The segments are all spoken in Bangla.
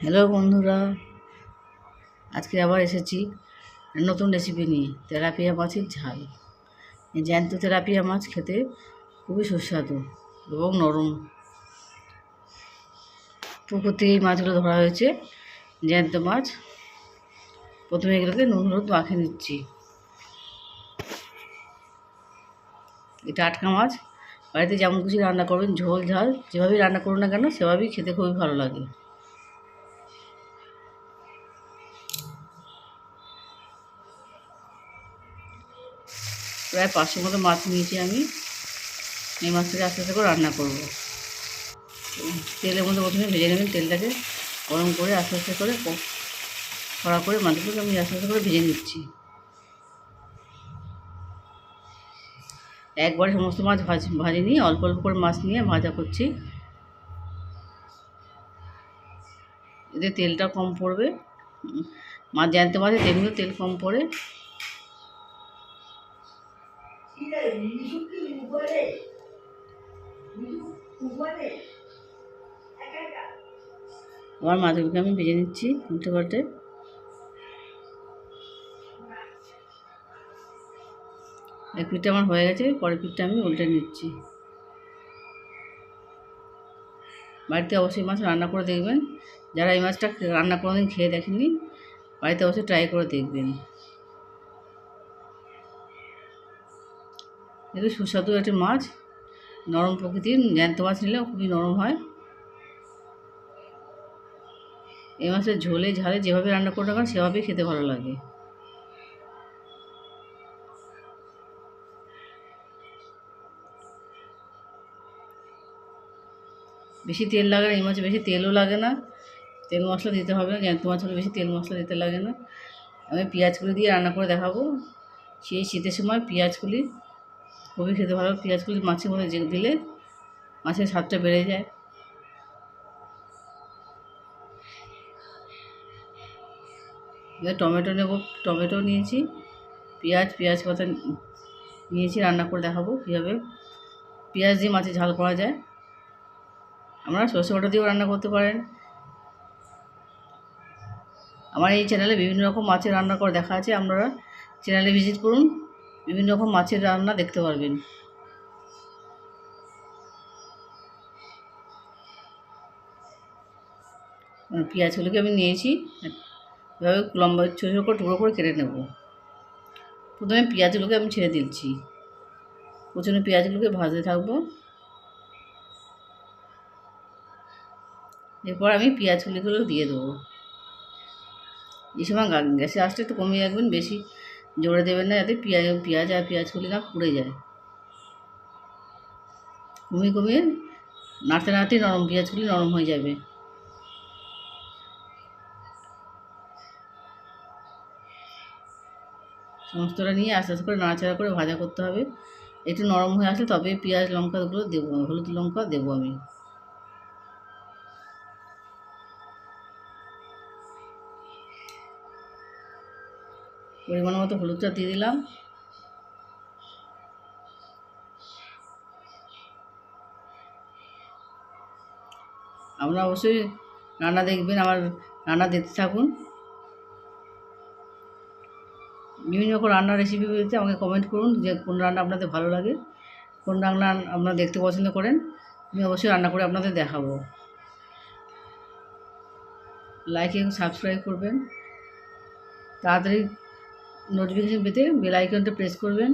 হ্যালো বন্ধুরা, আজকে আবার এসেছি নতুন রেসিপি নিয়ে, তেলাপিয়া মাছের ঝাল। এই জ্যান্ত তেলাপিয়া মাছ খেতে খুবই সুস্বাদু এবং নরম। পুকুর থেকে এই মাছগুলো ধরা হয়েছে, জ্যান্ত মাছ। প্রথমে এগুলোকে নুন, হলুদ মাখে নিচ্ছি। এটা আটকা মাছ, বাড়িতে যেমন কিছু রান্না করবেন, ঝোল, ঝাল যেভাবেই রান্না করুন না কেন, সেভাবেই খেতে খুবই ভালো লাগে। প্রায় পাঁচশো মতো মাছ নিয়েছি আমি। এই মাছটাকে আস্তে আস্তে করে রান্না করব। তেলের মধ্যে প্রথমে ভেজে নেবেন তেলটাকে। গরম করে আস্তে আস্তে করে কড়া করে মাছগুলোকে আমি আস্তে আস্তে করে ভেজে নিচ্ছি। একবারে সমস্ত মাছ ভাজ ভাজি নিয়ে অল্প অল্প করে মাছ নিয়ে ভাজা করছি। এতে তেলটা কম পড়বে। মাছ জ্যান্ত মাছে তেমনিও তেল কম পড়ে। আবার মাছগুলোকে আমি ভেজে নিচ্ছি উল্টে পাল্টে। এক পিঠটা আমার হয়ে গেছে, পরের পিঠটা আমি উল্টে নিচ্ছি। বাড়িতে অবশ্যই মাছ রান্না করে দেখবেন। যারা এই মাছটা রান্না কোনো দিন খেয়ে দেখেননি, বাড়িতে অবশ্যই ট্রাই করে দেখবেন। এগুলো সুস্বাদু একটি মাছ। নরম প্রকৃতির জ্যান্ত মাছ নিলেও খুবই নরম হয়। এই মাছের ঝোলে ঝালে যেভাবে রান্না করে রাখেন সেভাবেই খেতে ভালো লাগে। বেশি তেল লাগে না, এই মাছে বেশি তেলও লাগে না। তেল মশলা দিতে হবে না জ্যান্ত মাছ হলে বেশি তেল মশলা দিতে লাগে না। আমি পেঁয়াজগুলি দিয়ে রান্না করে দেখাবো। সেই শীতের সময় পেঁয়াজগুলি খুবই খেতে ভালো পেঁয়াজগুলি মাছের মধ্যে যে দিলে মাছের স্বাদটা বেড়ে যায়। টমেটো নেব, টমেটো নিয়েছি, পেঁয়াজ পেঁয়াজ কথা নিয়েছি, রান্না করে দেখাবো কীভাবে। পেঁয়াজ দিয়ে মাছের ঝাল করা যায়। আপনারা সর্ষে বাটা দিয়েও রান্না করতে পারেন। আমার এই চ্যানেলে বিভিন্ন রকম মাছের রান্না করে দেখা আছে, আপনারা চ্যানেলে ভিজিট করুন। বিভিন্ন রকম মাছের রান্না দেখতে পারবেন। পেঁয়াজগুলোকে আমি নিয়েছি, এভাবে লম্বা ছোটো ছোটো করে টুকরো করে কেটে নেব। প্রথমে পেঁয়াজগুলোকে আমি ছেড়ে দিচ্ছি। প্রচুর পেঁয়াজগুলোকে ভাজতে থাকব। এরপর আমি পেঁয়াজ পেঁয়াজগুলিগুলো দিয়ে দেবো। এই সময় গ্যাসে আসতে একটু কমিয়ে রাখবেন, বেশি জোরে দেবেন না যাতে পেঁয়াজ পেঁয়াজ আর পেঁয়াজগুলি না পুড়ে যায়। কমিয়ে কমিয়ে নাড়তে নাড়তে নরম পেঁয়াজগুলি নরম হয়ে যাবে। সমস্তটা নিয়ে আস্তে আস্তে করে নাড়াচাড়া করে ভাজা করতে হবে। একটু নরম হয়ে আসলে তবে পেঁয়াজ লঙ্কাগুলো দেবো হলুদ লঙ্কা দেবো আমি। পরিমাণ মতো হলুদটা দিয়ে দিলাম। আপনারা অবশ্যই রান্না দেখবেন, আমার রান্না দেখতে থাকুন। বিভিন্ন রকম রান্নার রেসিপি পেতে আমাকে কমেন্ট করুন যে কোন রান্না আপনাদের ভালো লাগে। কোন রান্না আপনারা দেখতে পছন্দ করেন, আমি অবশ্যই রান্না করে আপনাদের দেখাবো। লাইক এবং সাবস্ক্রাইব করবেন। তাড়াতাড়ি নোটিফিকেশান পেতে বেল আইকনটা প্রেস করবেন।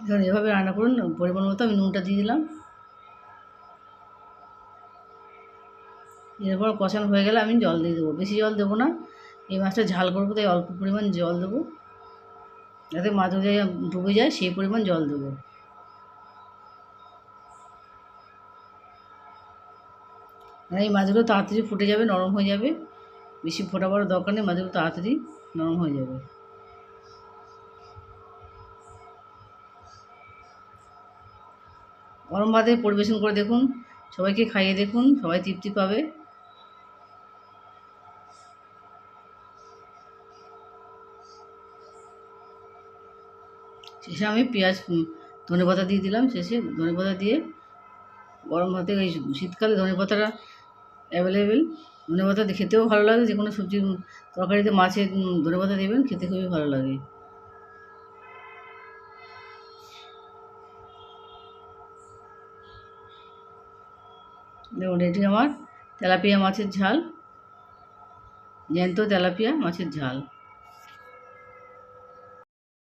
এখন এভাবে রান্না করুন, পরিমাণ মতো আমি নুনটা দিয়ে দিলাম। এরপর কষানো হয়ে গেলে আমি জল দিয়ে দেবো। বেশি জল দেবো না, এই মাছটা ঝাল করব, তাই অল্প পরিমাণ জল দেবো। যাতে মাছ ডুবে যায়, সেই পরিমাণ জল দেবো। এই মাছগুলো তাড়াতাড়ি ফুটে যাবে, নরম হয়ে যাবে। বেশি ফোটাবার দরকার নেই মাছগুলো তাড়াতাড়ি নরম হয়ে যাবে। গরম ভাতে পরিবেশন করে দেখুন, সবাইকে খাইয়ে দেখুন, সবাই তৃপ্তি পাবে। শেষে আমি পেঁয়াজ ধনে পাতা দিয়ে দিলাম, শেষে ধনে পাতা দিয়ে গরম ভাতে এই শীতকালে ধনে পাতাটা অ্যাভেলেবেল ধনে পাতা খেতেও ভালো লাগে যে কোনো সবজি তরকারিতে মাছের ধনে পাতা দেবেন, খেতে খুবই ভালো লাগে। দেখুন, এটি আমার তেলাপিয়া মাছের ঝাল, জ্যান্ত তেলাপিয়া মাছের ঝাল।